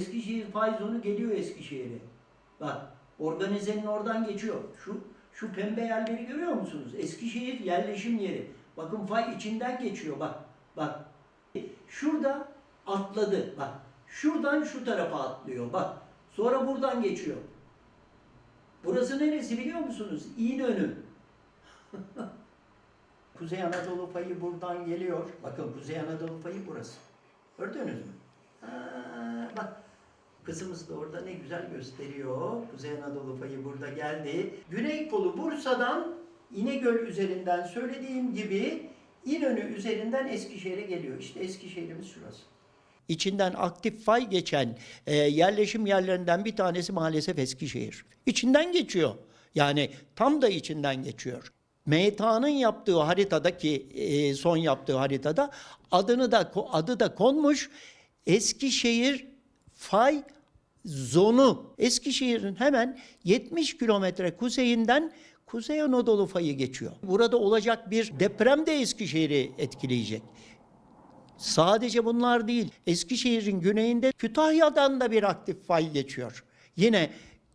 Eskişehir fay zonu geliyor Eskişehir'e. Bak organizenin oradan geçiyor. Şu şu pembe yerleri görüyor musunuz? Eskişehir yerleşim yeri. Bakın fay içinden geçiyor bak. Bak. Şurada atladı. Bak. Şuradan şu tarafa atlıyor. Bak. Sonra buradan geçiyor. Burası neresi biliyor musunuz? İnönü. Kuzey Anadolu payı buradan geliyor. Bakın Kuzey Anadolu payı burası. Gördünüz mü? Ha, bak kızımız da orada ne güzel gösteriyor. Kuzey Anadolu payı burada geldi. Güney kolu Bursa'dan İnegöl üzerinden söylediğim gibi İnönü üzerinden Eskişehir'e geliyor. İşte Eskişehir'imiz şurası. İçinden aktif fay geçen e, yerleşim yerlerinden bir tanesi maalesef Eskişehir. İçinden geçiyor. Yani tam da içinden geçiyor. MTA'nın yaptığı haritadaki e, son yaptığı haritada adını da adı da konmuş Eskişehir fay zonu. Eskişehir'in hemen 70 kilometre kuzeyinden Kuzey Anadolu fayı geçiyor. Burada olacak bir deprem de Eskişehir'i etkileyecek. Sadece bunlar değil. Eskişehir'in güneyinde Kütahya'dan da bir aktif fay geçiyor. Yine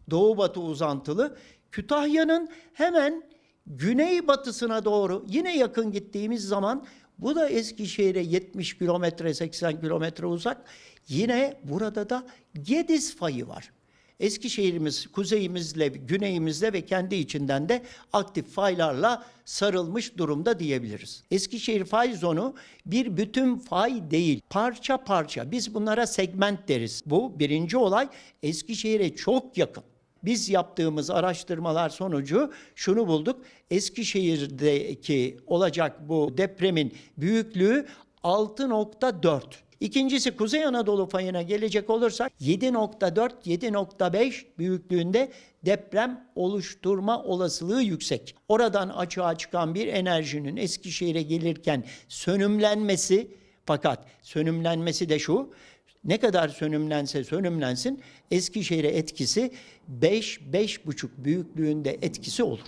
doğu batı uzantılı. Kütahya'nın hemen güneybatısına doğru yine yakın gittiğimiz zaman bu da Eskişehir'e 70 kilometre 80 kilometre uzak. Yine burada da Gediz fayı var. Eskişehir'imiz kuzeyimizle, güneyimizle ve kendi içinden de aktif faylarla sarılmış durumda diyebiliriz. Eskişehir fay zonu bir bütün fay değil, parça parça. Biz bunlara segment deriz. Bu birinci olay Eskişehir'e çok yakın. Biz yaptığımız araştırmalar sonucu şunu bulduk. Eskişehir'deki olacak bu depremin büyüklüğü 6.4. İkincisi Kuzey Anadolu fayına gelecek olursak 7.4-7.5 büyüklüğünde deprem oluşturma olasılığı yüksek. Oradan açığa çıkan bir enerjinin Eskişehir'e gelirken sönümlenmesi fakat sönümlenmesi de şu ne kadar sönümlense sönümlensin Eskişehir'e etkisi 5-5,5 büyüklüğünde etkisi olur.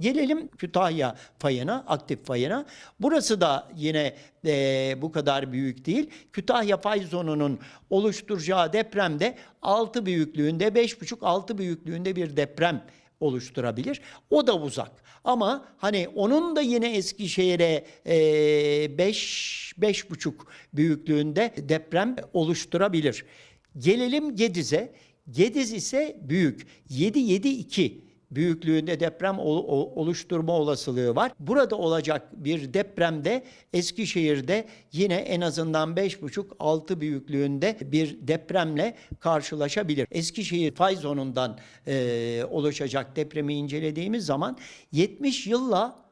Gelelim Kütahya fayına, aktif fayına. Burası da yine e, bu kadar büyük değil. Kütahya fay zonunun oluşturacağı depremde 6 büyüklüğünde, 5,5-6 büyüklüğünde bir deprem oluşturabilir. O da uzak. Ama hani onun da yine Eskişehir'e 5 beş buçuk büyüklüğünde deprem oluşturabilir. Gelelim Gediz'e. Gediz ise büyük. 7-7-2 büyüklüğünde deprem oluşturma olasılığı var. Burada olacak bir depremde Eskişehir'de yine en azından 5,5-6 büyüklüğünde bir depremle karşılaşabilir. Eskişehir fay zonundan e, oluşacak depremi incelediğimiz zaman 70 yılla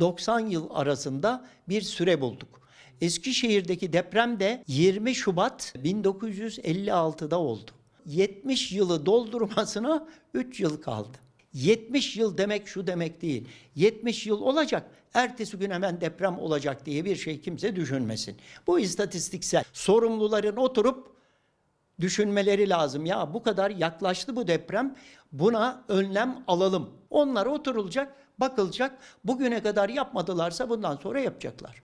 90 yıl arasında bir süre bulduk. Eskişehir'deki deprem de 20 Şubat 1956'da oldu. 70 yılı doldurmasına 3 yıl kaldı. 70 yıl demek şu demek değil. 70 yıl olacak, ertesi gün hemen deprem olacak diye bir şey kimse düşünmesin. Bu istatistiksel. Sorumluların oturup düşünmeleri lazım. Ya bu kadar yaklaştı bu deprem. Buna önlem alalım. Onlar oturulacak, bakılacak. Bugüne kadar yapmadılarsa bundan sonra yapacaklar.